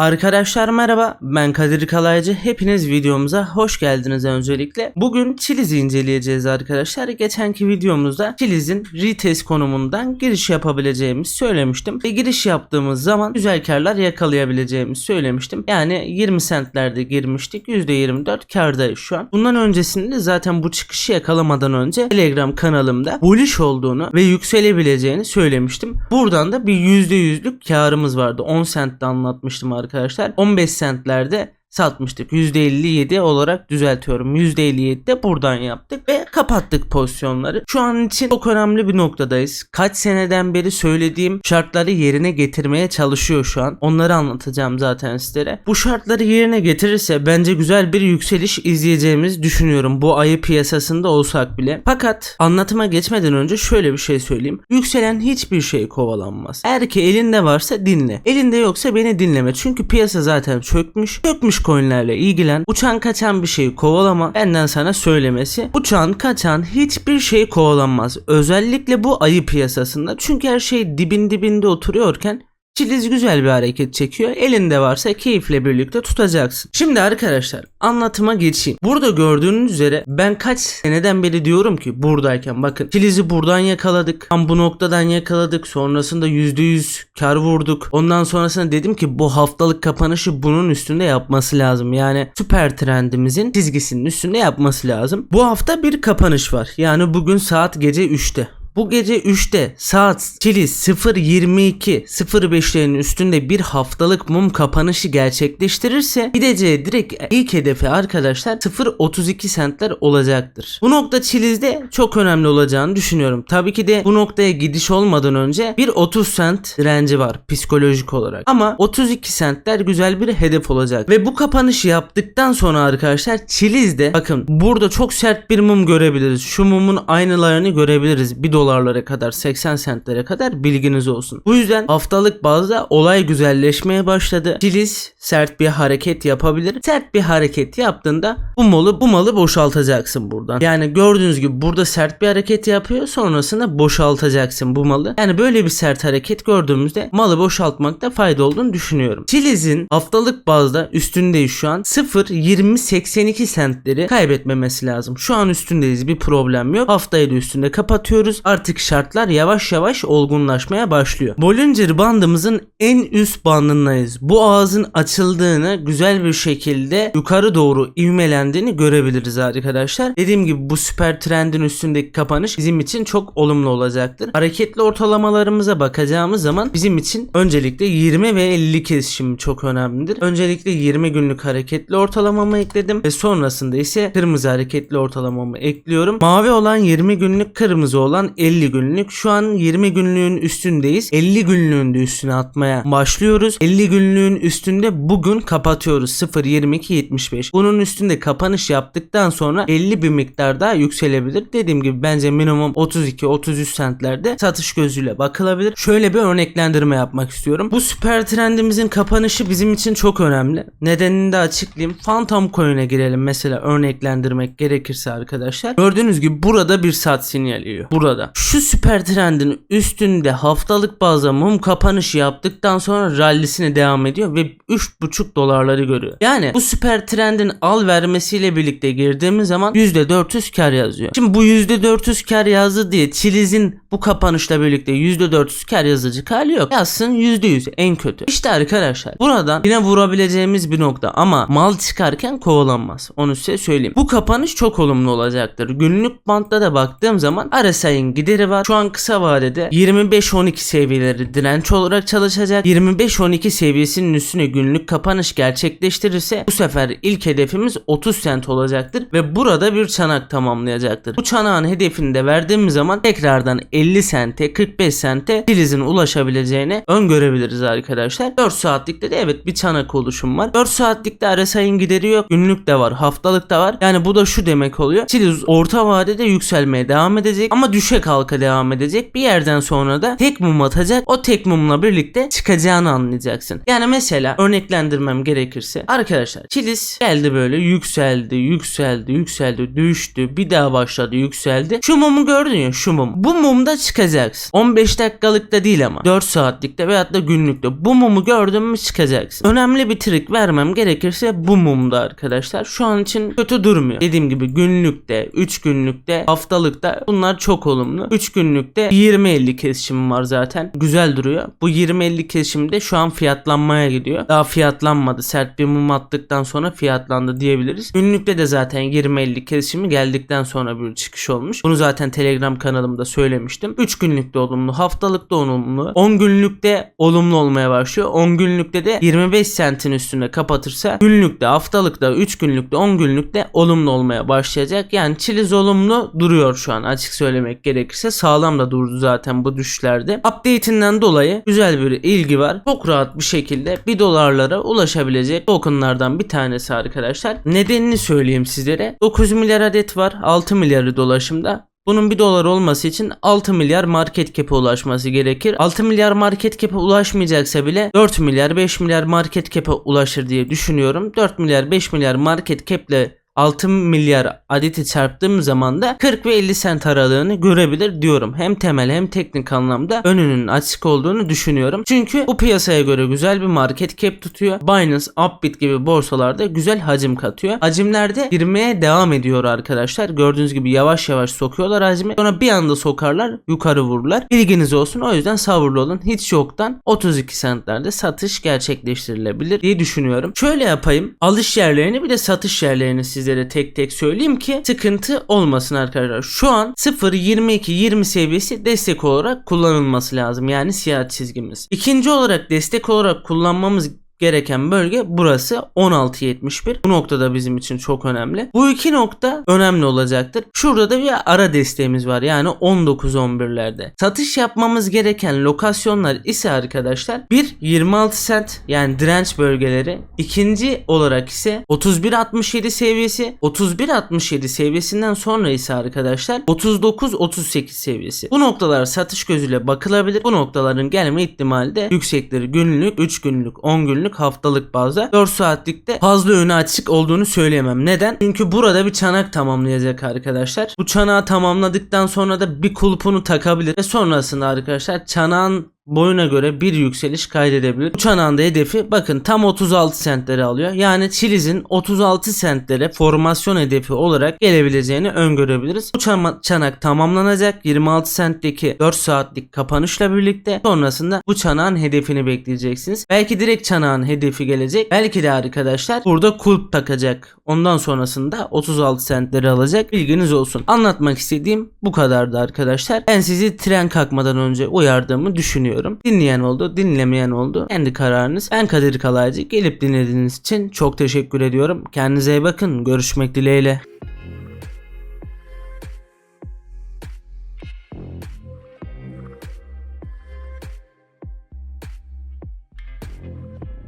Arkadaşlar merhaba ben Kadir Kalaycı hepiniz videomuza hoş geldiniz öncelikle. Bugün Chiliz inceleyeceğiz arkadaşlar. Geçenki videomuzda Chiliz'in retest konumundan giriş yapabileceğimizi söylemiştim. Ve giriş yaptığımız zaman güzel karlar yakalayabileceğimizi söylemiştim. Yani 20 centlerde girmiştik %24 kardayız şu an. Bundan öncesinde zaten bu çıkışı yakalamadan önce Telegram kanalımda bullish olduğunu ve yükselebileceğini söylemiştim. Buradan da bir %100'lük karımız vardı. 10 centte anlatmıştım arkadaşlar. 15 centlerde satmıştık. %57 olarak düzeltiyorum. %57 de buradan yaptık ve kapattık pozisyonları. Şu an için çok önemli bir noktadayız. Kaç seneden beri söylediğim şartları yerine getirmeye çalışıyor şu an. Onları anlatacağım zaten sizlere. Bu şartları yerine getirirse bence güzel bir yükseliş izleyeceğimizi düşünüyorum. Bu ayı piyasasında olsak bile. Fakat anlatıma geçmeden önce şöyle bir şey söyleyeyim. Yükselen hiçbir şey kovalanmaz. Eğer ki elinde varsa dinle. Elinde yoksa beni dinleme. Çünkü piyasa zaten çökmüş. Çökmüş coinlerle ilgilen. Uçan kaçan bir şeyi kovalama. Benden sana söylemesi. Uçan kaçan hiçbir şey kovalanmaz. Özellikle bu ayı piyasasında. Çünkü her şey dibin dibinde oturuyorken Çiliz güzel bir hareket çekiyor. Elinde varsa keyifle birlikte tutacaksın. Şimdi arkadaşlar anlatıma geçeyim. Burada gördüğünüz üzere ben kaç seneden beri diyorum ki buradayken bakın Çiliz'i buradan yakaladık. Tam bu noktadan yakaladık. Sonrasında %100 kar vurduk. Ondan sonrasında dedim ki bu haftalık kapanışı bunun üstünde yapması lazım. Yani süper trendimizin çizgisinin üstünde yapması lazım. Bu hafta bir kapanış var. Yani bugün saat gece 3'te. Bu gece 3'te saat Çili 0.22 05'lerin üstünde bir haftalık mum kapanışı gerçekleştirirse gideceği direkt ilk hedefi arkadaşlar 0.32 centler olacaktır. Bu nokta Çiliz'de çok önemli olacağını düşünüyorum. Tabii ki de bu noktaya gidiş olmadan önce bir 30 cent direnci var psikolojik olarak. Ama 32 centler güzel bir hedef olacak. Ve bu kapanışı yaptıktan sonra arkadaşlar Çiliz'de bakın burada çok sert bir mum görebiliriz. Şu mumun aynılarını görebiliriz. 1 dolarlara kadar 80 centlere kadar bilginiz olsun. Bu yüzden haftalık bazda olay güzelleşmeye başladı. Çiliz sert bir hareket yapabilir. Sert bir hareket yaptığında bu malı bu malı boşaltacaksın buradan. Yani gördüğünüz gibi burada sert bir hareket yapıyor. Sonrasında boşaltacaksın bu malı. Yani böyle bir sert hareket gördüğümüzde malı boşaltmakta fayda olduğunu düşünüyorum. Chiliz'in haftalık bazda üstündeyiz şu an. 0.2082 centleri kaybetmemesi lazım. Şu an üstündeyiz bir problem yok. Haftayı da üstünde kapatıyoruz. Artık şartlar yavaş yavaş olgunlaşmaya başlıyor. Bollinger bandımızın en üst bandındayız. Bu ağzın açıldığını güzel bir şekilde yukarı doğru ivmelendiğini görebiliriz arkadaşlar. Dediğim gibi bu süper trendin üstündeki kapanış bizim için çok olumlu olacaktır. Hareketli ortalamalarımıza bakacağımız zaman bizim için öncelikle 20 ve 50 kesişimi çok önemlidir. Öncelikle 20 günlük hareketli ortalamamı ekledim ve sonrasında ise kırmızı hareketli ortalamamı ekliyorum. Mavi olan 20 günlük, kırmızı olan 50 günlük. Şu an 20 günlüğün üstündeyiz. 50 günlüğün de üstüne atmaya başlıyoruz. 50 günlüğün üstünde bugün kapatıyoruz. 0.22.75. Bunun üstünde kapanış yaptıktan sonra 50 bir miktar daha yükselebilir. Dediğim gibi bence minimum 32-33 centlerde satış gözüyle bakılabilir. Şöyle bir örneklendirme yapmak istiyorum. Bu süper trendimizin kapanışı bizim için çok önemli. Nedenini de açıklayayım. Phantom Coin'e girelim mesela örneklendirmek gerekirse arkadaşlar. Gördüğünüz gibi burada bir sat sinyali yiyor. Burada. Şu süper trendin üstünde haftalık bazda mum kapanışı yaptıktan sonra rallisine devam ediyor ve 3,5 dolarları görüyor. Yani bu süper trendin al vermesiyle birlikte girdiğimiz zaman %400 kar yazıyor. Şimdi bu %400 kar yazdı diye Chiliz'in bu kapanışla birlikte %400 kar yazıcı hali yok. Yazsın %100 en kötü. İşte arkadaşlar buradan yine vurabileceğimiz bir nokta ama mal çıkarken kovalanmaz. Onu size söyleyeyim. Bu kapanış çok olumlu olacaktır. Günlük bantta da baktığım zaman RSI'nin gideri var. Şu an kısa vadede 25-12 seviyeleri direnç olarak çalışacak. 25-12 seviyesinin üstüne günlük kapanış gerçekleştirirse bu sefer ilk hedefimiz 30 cent olacaktır ve burada bir çanak tamamlayacaktır. Bu çanağın hedefini de verdiğimiz zaman tekrardan 50 sente 45 sente Filiz'in ulaşabileceğini öngörebiliriz arkadaşlar. 4 saatlikte de evet bir çanak oluşum var. 4 saatlikte RSI'nin gideri yok. Günlük de var. Haftalık da var. Yani bu da şu demek oluyor. Filiz orta vadede yükselmeye devam edecek ama düşe halka halka devam edecek. Bir yerden sonra da tek mum atacak. O tek mumla birlikte çıkacağını anlayacaksın. Yani mesela örneklendirmem gerekirse arkadaşlar Chiliz geldi böyle yükseldi, yükseldi, yükseldi, düştü, bir daha başladı, yükseldi. Şu mumu gördün ya şu mum. Bu mumda çıkacaksın. 15 dakikalıkta değil ama 4 saatlikte veyahut da günlükte. Bu mumu gördün mü çıkacaksın. Önemli bir trik vermem gerekirse bu mumda arkadaşlar. Şu an için kötü durmuyor. Dediğim gibi günlükte, 3 günlükte, haftalıkta bunlar çok olumlu. 3 günlükte 20-50 kesişim var zaten. Güzel duruyor. Bu 20-50 kesişimde şu an fiyatlanmaya gidiyor. Daha fiyatlanmadı. Sert bir mum attıktan sonra fiyatlandı diyebiliriz. Günlükte de zaten 20-50 kesişimi geldikten sonra bir çıkış olmuş. Bunu zaten Telegram kanalımda söylemiştim. 3 günlükte olumlu, haftalıkta olumlu, 10 günlükte olumlu olmaya başlıyor. 10 günlükte de 25 sentin üstüne kapatırsa günlükte, haftalıkta, 3 günlükte, 10 günlükte olumlu olmaya başlayacak. Yani Chiliz olumlu duruyor şu an açık söylemek gerekirse. Sağlam da durdu zaten bu düşüşlerde. Update'inden dolayı güzel bir ilgi var. Çok rahat bir şekilde 1 dolarlara ulaşabilecek tokenlardan bir tanesi arkadaşlar. Nedenini söyleyeyim sizlere. 9 milyar adet var. 6 milyarı dolaşımda. Bunun 1 dolar olması için 6 milyar market cap'e ulaşması gerekir. 6 milyar market cap'e ulaşmayacaksa bile 4 milyar 5 milyar market cap'e ulaşır diye düşünüyorum. 4 milyar 5 milyar market cap'le 6 milyar adeti çarptığım zaman da 40 ve 50 sent aralığını görebilir diyorum. Hem temel hem teknik anlamda önünün açık olduğunu düşünüyorum. Çünkü bu piyasaya göre güzel bir market cap tutuyor. Binance, Upbit gibi borsalarda güzel hacim katıyor. Hacimlerde girmeye devam ediyor arkadaşlar. Gördüğünüz gibi yavaş yavaş sokuyorlar hacmi. Sonra bir anda sokarlar yukarı vururlar. Bilginiz olsun. O yüzden sabırlı olun. Hiç yoktan 32 sentlerde satış gerçekleştirilebilir diye düşünüyorum. Şöyle yapayım. Alış yerlerini bir de satış yerlerini sizlere tek tek söyleyeyim ki sıkıntı olmasın arkadaşlar. Şu an 0 22 20 seviyesi destek olarak kullanılması lazım. Yani siyah çizgimiz. İkinci olarak destek olarak kullanmamız gereken bölge burası 16.71. Bu noktada bizim için çok önemli. Bu iki nokta önemli olacaktır. Şurada da bir ara desteğimiz var. Yani 19-11'lerde. Satış yapmamız gereken lokasyonlar ise arkadaşlar bir 26 sent yani direnç bölgeleri. İkinci olarak ise 31.67 seviyesi. 31.67 seviyesinden sonra ise arkadaşlar 39-38 seviyesi. Bu noktalar satış gözüyle bakılabilir. Bu noktaların gelme ihtimali de yüksekleri günlük, 3 günlük, 10 günlük, haftalık bazda 4 saatlikte fazla önü açık olduğunu söyleyemem. Neden? Çünkü burada bir çanak tamamlayacak arkadaşlar. Bu çanağı tamamladıktan sonra da bir kulpunu takabilir ve sonrasında arkadaşlar çanağın boyuna göre bir yükseliş kaydedebilir. Bu çanağın da hedefi bakın tam 36 sentleri alıyor. Yani Chiliz'in 36 sentlere formasyon hedefi olarak gelebileceğini öngörebiliriz. Bu çanak tamamlanacak. 26 sentteki 4 saatlik kapanışla birlikte sonrasında bu çanağın hedefini bekleyeceksiniz. Belki direkt çanağın hedefi gelecek. Belki de arkadaşlar burada kulp takacak. Ondan sonrasında 36 sentleri alacak. Bilginiz olsun. Anlatmak istediğim bu kadardı arkadaşlar. Ben sizi tren kalkmadan önce uyardığımı düşünüyorum. Dinleyen oldu, dinlemeyen oldu. Kendi kararınız. Ben Kadir Kalaycı. Gelip dinlediğiniz için çok teşekkür ediyorum. Kendinize iyi bakın. Görüşmek dileğiyle.